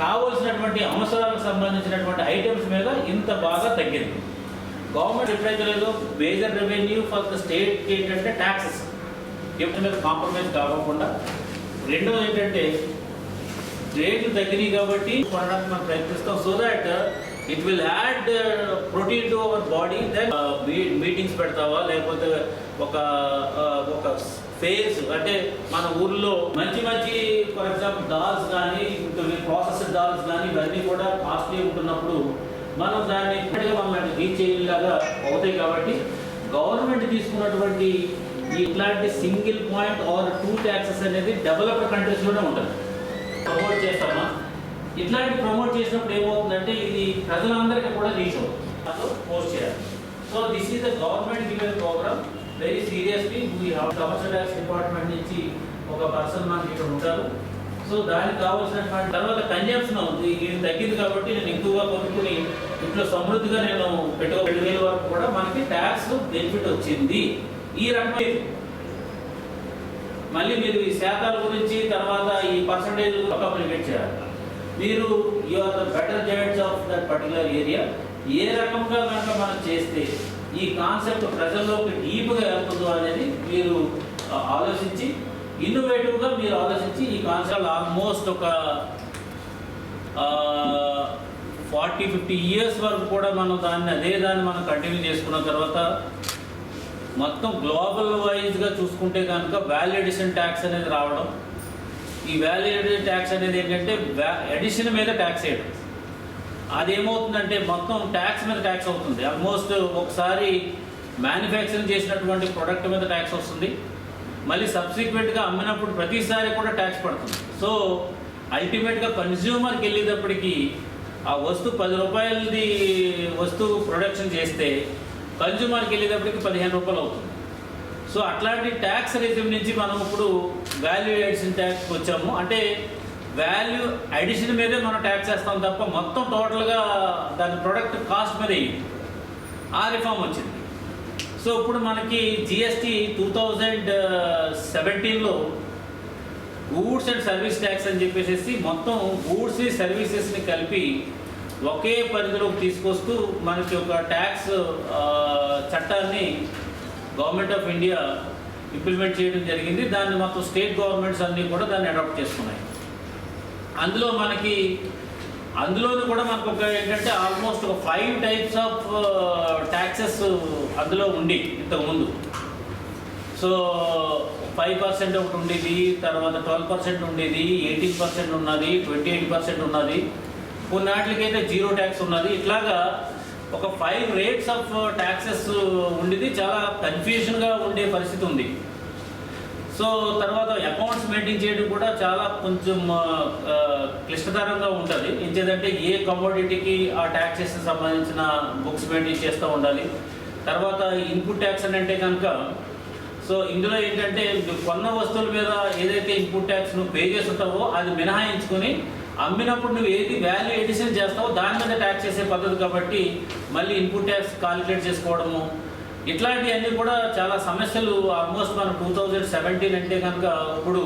కావలసినటువంటి అవసరాలకు సంబంధించినటువంటి ఐటమ్స్ మీద ఇంత బాగా తగ్గింది. గవర్నమెంట్ ఎప్పుడైతే లేదో major revenue for the state ఏంటంటే ట్యాక్సెస్ ఎప్పుడు మీద కాంప్రమైజ్ కాకుండా. రెండోది ఏంటంటే రేట్లు తగ్గినాయి కాబట్టి కొనడానికి మనం ప్రయత్నిస్తాం. So that it will add protein to our body then meetings పెడతావా? లేకపోతే ఒక ఒక ఫేస్ అంటే మన ఊర్లో మంచి మంచి ఫర్ ఎగ్జాంపుల్ డాల్స్ కానీ ప్రాసెస్డ్ డాల్స్ కానీ ఇవన్నీ కూడా కాస్ట్లీ ఉంటున్నప్పుడు మనం దాన్ని మనం రీచ్ అయ్యేలాగా అవుతాయి కాబట్టి గవర్నమెంట్ తీసుకున్నటువంటి ఇట్లాంటి single point or two taxes అనేది డెవలప్డ్ కంట్రీస్లోనే ఉంటుంది. ప్రమోట్ చేస్తామా? ఇట్లాంటి ప్రమోట్ చేసినప్పుడు ఏమవుతుందంటే ఇది ప్రజలందరికీ కూడా రీచ్ అవుతుంది. పోస్ట్ చేయాలి. So this is the government given program very seriously we have commercial tax department నుంచి ఒక పర్సన్ మనకి ఇక్కడ ఉంటారు. సో దానికి కావాల్సినటువంటి తర్వాత కన్జంప్షన్ ఇది తగ్గింది కాబట్టి నేను ఎక్కువగా కొనుక్కుని ఇంట్లో సమృద్ధిగా నేను పెట్టుకో రెండు వేల వరకు కూడా మనకి ట్యాక్స్ బెనిఫిట్ వచ్చింది. ఈ రకమైన మళ్ళీ మీరు ఈ శాతాల గురించి తర్వాత ఈ పర్సంటేజ్ కమ్యూనికేట్ చేయాలి. మీరు you are the better judge of that particular area ఏ రకంగా కనుక మనం చేస్తే ఈ కాన్సెప్ట్ ప్రజల్లోకి డీప్గా వెళ్తుందో అనేది మీరు ఆలోచించి ఇన్నోవేటివ్గా మీరు ఆలోచించి ఈ కాన్సెప్ట్ ఆల్మోస్ట్ ఒక ఫార్టీ ఫిఫ్టీ ఇయర్స్ వరకు కూడా మనం దాన్ని అదే దాన్ని మనం కంటిన్యూ చేసుకున్న తర్వాత మొత్తం గ్లోబల్ వైజ్గా చూసుకుంటే కనుక వాల్యుడేషన్ ట్యాక్స్ అనేది రావడం ఈ వాల్యూ ట్యాక్స్ అనేది ఏంటంటే ఎడిషన్ మీద ట్యాక్స్ వేయడం అదేమవుతుందంటే మొత్తం ట్యాక్స్ మీద ట్యాక్స్ అవుతుంది. ఆల్మోస్ట్ ఒకసారి మ్యానుఫ్యాక్చరింగ్ చేసినటువంటి ప్రొడక్ట్ మీద ట్యాక్స్ వస్తుంది. మళ్ళీ సబ్సిక్వెంట్గా అమ్మినప్పుడు ప్రతిసారి కూడా ట్యాక్స్ పడుతుంది. సో అల్టిమేట్గా కన్జ్యూమర్కి వెళ్ళేటప్పటికి ఆ వస్తువు పది రూపాయలది వస్తువు ప్రొడక్షన్ చేస్తే కన్జ్యూమర్కి వెళ్ళేటప్పటికి పదిహేను రూపాయలు అవుతుంది. సో అట్లాంటి ట్యాక్స్ రిజ్యూమ్ నుంచి మనం ఇప్పుడు వాల్యూ ఎడిషన్ ట్యాక్స్కి వచ్చాము. అంటే వాల్యూ అడిషన్ మీదే మనం ట్యాక్స్ వేస్తాం తప్ప మొత్తం టోటల్గా దాని ప్రొడక్ట్ కాస్ట్ మీద ఆ రిఫార్మ్ వచ్చింది. సో ఇప్పుడు మనకి జిఎస్టీ టూ థౌజండ్ సెవెంటీన్లో గూడ్స్ అండ్ సర్వీస్ ట్యాక్స్ అని చెప్పేసి మొత్తం గూడ్స్ సర్వీసెస్ని కలిపి ఒకే పరిధిలోకి తీసుకొస్తూ మనకి ఒక ట్యాక్స్ చట్టాన్ని గవర్నమెంట్ ఆఫ్ ఇండియా ఇంప్లిమెంట్ చేయడం జరిగింది. దాన్ని మొత్తం స్టేట్ గవర్నమెంట్స్ అన్నీ కూడా దాన్ని అడాప్ట్ చేసుకున్నాయి. అందులో మనకి అందులోని కూడా మనకు ఒక ఏంటంటే ఆల్మోస్ట్ ఒక ఫైవ్ టైప్స్ ఆఫ్ ట్యాక్సెస్ అందులో ఉండి ఇంతకుముందు సో ఫైవ్ పర్సెంట్ ఒకటి ఉండేది తర్వాత ట్వెల్వ్ పర్సెంట్ ఉండేది ఎయిటీన్ పర్సెంట్ ఉన్నది ట్వంటీ ఎయిట్ పర్సెంట్ ఉన్నది. కొన్నాటికైతే జీరో ట్యాక్స్ ఉన్నది. ఇట్లాగా ఒక ఫైవ్ రేట్స్ ఆఫ్ ట్యాక్సెస్ ఉండేది చాలా కన్ఫ్యూజన్గా ఉండే పరిస్థితి ఉంది. సో తర్వాత అకౌంట్స్ మెయింటైన్ చేయడం కూడా చాలా కొంచెం uh, uh, క్లిష్టతరంగా ఉంటుంది. ఏంటంటే ఏ కమోడిటీకి ఆ ట్యాక్సెస్ సంబంధించిన బుక్స్ మెయింటైన్ చేస్తూ ఉండాలి. తర్వాత ఇన్పుట్ ట్యాక్స్ అని అంటే కనుక సో ఇందులో ఏంటంటే కొన్న వస్తువుల మీద ఏదైతే ఇన్పుట్ ట్యాక్స్ నువ్వు పే చేస్తుంటావో అది మినహాయించుకొని అమ్మినప్పుడు నువ్వు ఏది వాల్యూ ఎడిషన్ చేస్తావో దాని మీద ట్యాక్స్ చేసే పద్ధతి కాబట్టి మళ్ళీ ఇన్పుట్ ట్యాక్స్ కాలిక్యులేట్ చేసుకోవడము. ఇట్లాంటివన్నీ కూడా చాలా సమస్యలు ఆల్మోస్ట్ మనం టూ థౌజండ్ సెవెంటీన్ అంటే కనుక ఇప్పుడు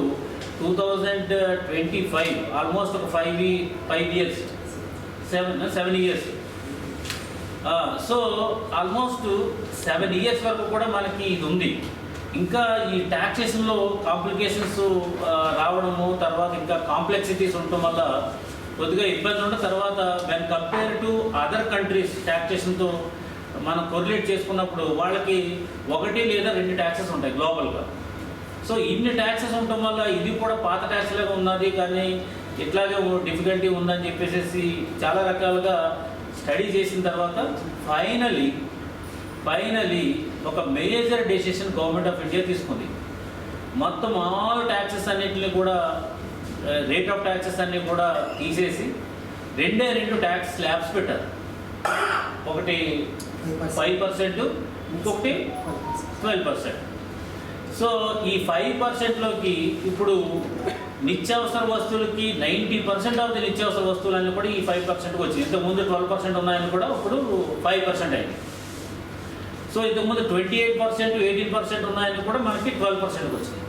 two thousand twenty five almost ఒక five five years seven seven years so almost seven years వరకు కూడా మనకి ఇది ఉంది. ఇంకా ఈ ట్యాక్సేషన్లో కాంప్లికేషన్స్ రావడము తర్వాత ఇంకా కాంప్లెక్సిటీస్ ఉండటం వల్ల కొద్దిగా ఇబ్బంది ఉండడం తర్వాత when compare to other countries ట్యాక్సేషన్తో మనం కొరిలేట్ చేసుకున్నప్పుడు వాళ్ళకి ఒకటి లేదా రెండు ట్యాక్సెస్ ఉంటాయి గ్లోబల్గా సో ఇన్ని ట్యాక్సెస్ ఉండటం వల్ల ఇది కూడా పాత ట్యాక్స్ లాగా ఉన్నది కానీ ఇట్లాగే డిఫికల్టీ ఉందని చెప్పేసి చాలా రకాలుగా స్టడీ చేసిన తర్వాత ఫైనలీ ఫైనలీ ఒక major decision government of India తీసుకుంది. మొత్తం ఆల్ ట్యాక్సెస్ అన్నింటిని కూడా రేట్ ఆఫ్ ట్యాక్సెస్ అన్ని కూడా తీసేసి రెండే రెండు ట్యాక్స్ స్లాబ్స్ పెట్టారు. ఒకటి ఫైవ్ పర్సెంట్ ఇంకొకటి ట్వెల్వ్ పర్సెంట్ సో ఈ ఫైవ్ పర్సెంట్లోకి ఇప్పుడు నిత్యావసర వస్తువులకి నైంటీ పర్సెంట్ ఆఫ్ ది నిత్యావసర వస్తువులన్నీ కూడా ఈ ఫైవ్ పర్సెంట్కి వచ్చింది ఇంతకుముందు ట్వెల్వ్ పర్సెంట్ ఉన్నాయని కూడా ఇప్పుడు ఫైవ్ పర్సెంట్ అయింది. సో ఇంతకుముందు twenty eight percent eighteen percent ఉన్నాయని కూడా మనకి ట్వెల్వ్ పర్సెంట్కి వచ్చింది.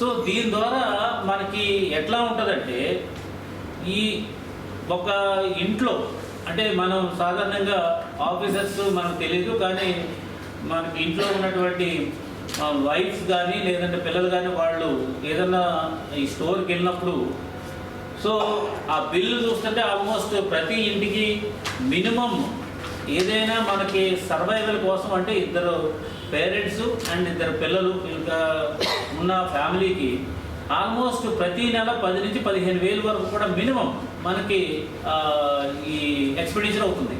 సో దీని ద్వారా మనకి ఎట్లా ఉంటుందంటే ఈ ఒక ఇంట్లో అంటే మనం సాధారణంగా ఆఫీసర్స్ మనకు తెలియదు కానీ మనకి ఇంట్లో ఉన్నటువంటి వైఫ్స్ కానీ లేదంటే పిల్లలు కానీ వాళ్ళు ఏదన్నా ఈ స్టోర్కి వెళ్ళినప్పుడు సో ఆ బిల్లు చూస్తుంటే ఆల్మోస్ట్ ప్రతి ఇంటికి మినిమం ఏదైనా మనకి సర్వైవల్ కోసం అంటే ఇద్దరు పేరెంట్స్ అండ్ ఇద్దరు పిల్లలు ఇంకా ఉన్న ఫ్యామిలీకి ఆల్మోస్ట్ ప్రతి నెల పది నుంచి పదిహేను వేలు వరకు కూడా మినిమం మనకి ఈ ఎక్స్పెండిచర్ అవుతుంది.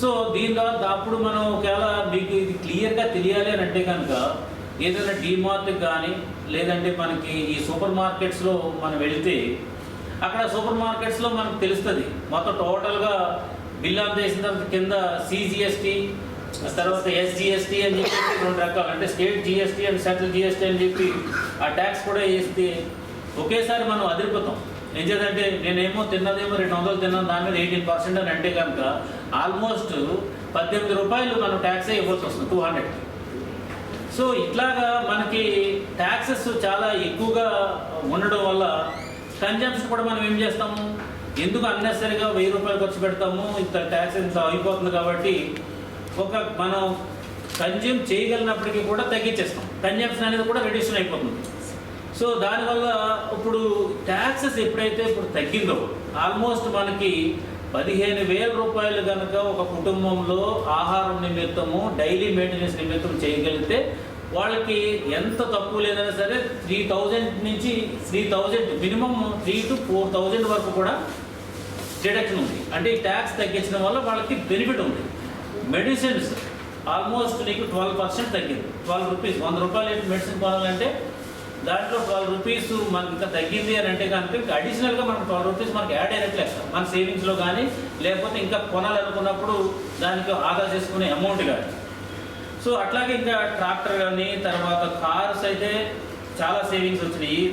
సో దీని ద్వారా అప్పుడు మనం ఒకవేళ మీకు ఇది క్లియర్గా తెలియాలి అని అంటే కనుక ఏదైనా డీమార్ట్కి కానీ లేదంటే మనకి ఈ సూపర్ మార్కెట్స్లో మనం వెళితే అక్కడ సూపర్ మార్కెట్స్లో మనకు తెలుస్తుంది. మొత్తం టోటల్గా బిల్ ఆఫ్ చేసిన తర్వాత కింద సిజిఎస్టీ తర్వాత ఎస్జిఎస్టీ అని చెప్పి రెండు రకాలు. అంటే state GST and central GST అని చెప్పి ఆ ట్యాక్స్ కూడా వేస్తే ఒకేసారి మనం అదిరిపోతాం. ఏం చేద్దంటే నేనేమో తిన్నదేమో రెండు వందలు తిన్నాను దాని మీద ఎయిటీన్ పర్సెంట్ అని అంటే కనుక ఆల్మోస్ట్ పద్దెనిమిది రూపాయలు మనం ట్యాక్సే ఇవ్వాల్సి వస్తుంది టూ హండ్రెడ్. సో ఇట్లాగా మనకి ట్యాక్సెస్ చాలా ఎక్కువగా ఉండడం వల్ల కన్జంప్షన్ కూడా మనం ఏం చేస్తాము? ఎందుకు అన్నెసరిగా వెయ్యి రూపాయలు ఖర్చు పెడతాము? ఇంత ట్యాక్స్ ఇంత అయిపోతుంది కాబట్టి ఒక మనం కన్జ్యూమ్ చేయగలిగినప్పటికీ కూడా తగ్గించేస్తాం. కన్జంప్షన్ అనేది కూడా రెడ్యూషన్ అయిపోతుంది. సో దానివల్ల ఇప్పుడు ట్యాక్సెస్ ఎప్పుడైతే ఇప్పుడు తగ్గిందో ఆల్మోస్ట్ మనకి పదిహేను వేల రూపాయలు కనుక ఒక కుటుంబంలో ఆహారం నిమిత్తము డైలీ మెయింటెనెన్స్ నిమిత్తం చేయగలిగితే వాళ్ళకి ఎంత తక్కువ లేదైనా సరే త్రీ థౌజండ్ నుంచి three thousand minimum three to four thousand వరకు కూడా డిడక్షన్ ఉంది. అంటే ఈ ట్యాక్స్ తగ్గించడం వల్ల వాళ్ళకి బెనిఫిట్ ఉంది. మెడిసిన్స్ ఆల్మోస్ట్ నీకు ట్వెల్వ్ పర్సెంట్ తగ్గింది. ట్వెల్వ్ రూపీస్ వంద రూపాయలు మెడిసిన్ కొనాలంటే దాంట్లో ట్వెల్వ్ రూపీస్ మనకి ఇంకా తగ్గింది అని అంటే కనుక ఇంకా అడిషనల్గా మనకు ట్వెల్వ్ రూపీస్ మనకి యాడ్ అయినట్లు లెక్క మన సేవింగ్స్లో కానీ లేకపోతే ఇంకా కొనాలనుకున్నప్పుడు దానికి ఆదా చేసుకునే అమౌంట్ కానీ సో అట్లాగే ఇంకా ట్రాక్టర్ కానీ తర్వాత కార్స్ అయితే చాలా సేవింగ్స్ వచ్చినాయి.